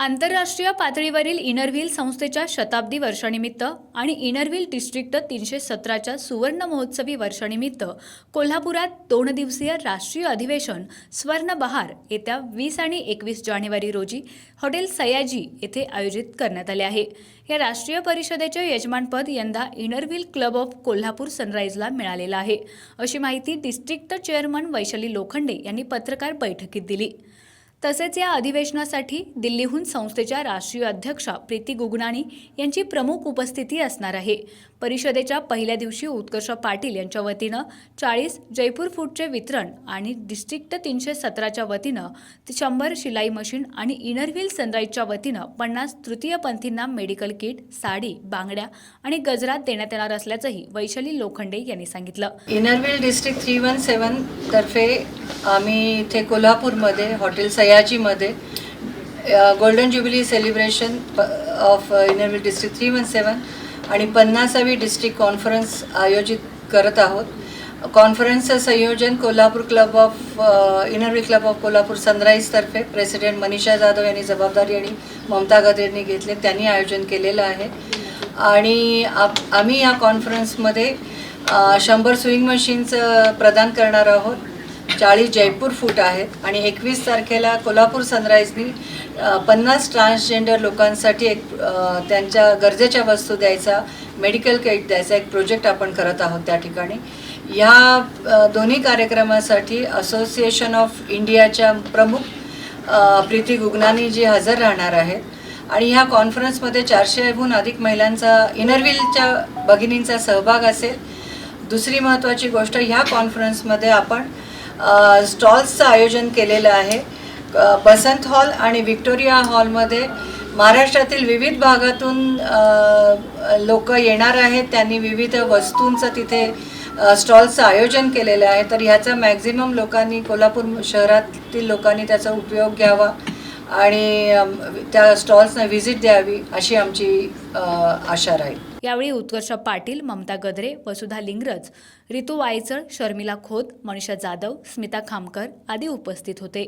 आंतरराष्ट्रीय पातळीवरील इनरव्हील संस्थेच्या शताब्दी वर्षानिमित्त आणि इनरव्हील डिस्ट्रिक्ट तीनशे सतराच्या सुवर्ण महोत्सवी वर्षानिमित्त कोल्हापुरात दोन दिवसीय राष्ट्रीय अधिवेशन स्वर्ण बहार येत्या वीस आणि एकवीस जानेवारी रोजी हॉटेल सयाजी येथे आयोजित करण्यात आले आहे. या राष्ट्रीय परिषदेचे यजमानपद यंदा Inner Wheel club of Kolhapur सनराईजला मिळालेलं आहे. अशी माहिती डिस्ट्रिक्ट चेअरमन वैशाली लोखंडे यांनी पत्रकार बैठकीत दिली. तसेच या अधिवेशनासाठी दिल्लीहून संस्थेच्या राष्ट्रीय अध्यक्षा प्रीती गुगनाणी यांची प्रमुख उपस्थिती असणार आहे. परिषदेच्या पहिल्या दिवशी उत्कर्ष पाटील यांच्या वतीनं चाळीस जयपूर फूडचे वितरण आणि डिस्ट्रिक्ट तीनशे सतराच्या वतीनं शंभर शिलाई मशीन आणि इनरव्हील सनराईजच्या वतीनं पन्नास तृतीयपंथींना मेडिकल किट साडी बांगड्या आणि गजरात देण्यात येणार असल्याचंही वैशाली लोखंडे यांनी सांगितलं. Inner Wheel district three one seven तर्फे आम्ही इथे कोल्हापूरमध्ये hotel सयाजीमध्ये golden jubilee celebration of Inner Wheel district three one seven आणि पन्नासावी डिस्ट्रिक्ट कॉन्फरन्स आयोजित करत आहोत. कॉन्फरन्सचं संयोजन Kolhapur club of Inner Wheel club of Kolhapur सनराईजतर्फे president Manisha Jadhav यांनी जबाबदारी आणि ममता गदेंनी घेतले त्यांनी आयोजन केलेलं आहे. आणि आप आम्ही या कॉन्फरन्समध्ये शंभर स्विंग मशीन्स प्रदान करणार आहोत. चाळीस जयपूर फूट आहेत आणि एकवीस तारखेला कोल्हापूर सनराईजनी पन्नास ट्रान्सजेंडर लोकांसाठी एक त्यांच्या गरजेच्या वस्तू द्यायचा मेडिकल किट द्यायचा एक प्रोजेक्ट आपण करत आहोत त्या ठिकाणी. ह्या दोन्ही कार्यक्रमासाठी असोसिएशन ऑफ इंडियाच्या प्रमुख प्रीती गुगनानी जी हजर राहणार आहेत. आणि ह्या कॉन्फरन्समध्ये चारशेहून अधिक महिलांचा इनरव्हीलच्या भगिनींचा सहभाग असेल. दुसरी महत्त्वाची गोष्ट ह्या कॉन्फरन्समध्ये आपण स्टॉल्सचं आयोजन केलेलं आहे. बसंत हॉल आणि विक्टोरिया हॉलमध्ये महाराष्ट्रातील विविध भागातून लोक येणार आहेत. त्यांनी विविध वस्तूंचं तिथे स्टॉल्सचं आयोजन केलेलं आहे. तर ह्याचा मॅक्झिमम लोकांनी कोल्हापूर शहरातील लोकांनी त्याचा उपयोग घ्यावा. आणि त्या स्टॉल्सना व्हिजिट द्यावी अशी आमची आशा राहील. यावेळी उत्कर्ष पाटील ममता गद्रे वसुधा लिंगरज रितू वायचळ शर्मिला खोत मनीषा जाधव स्मिता खामकर आदी उपस्थित होते.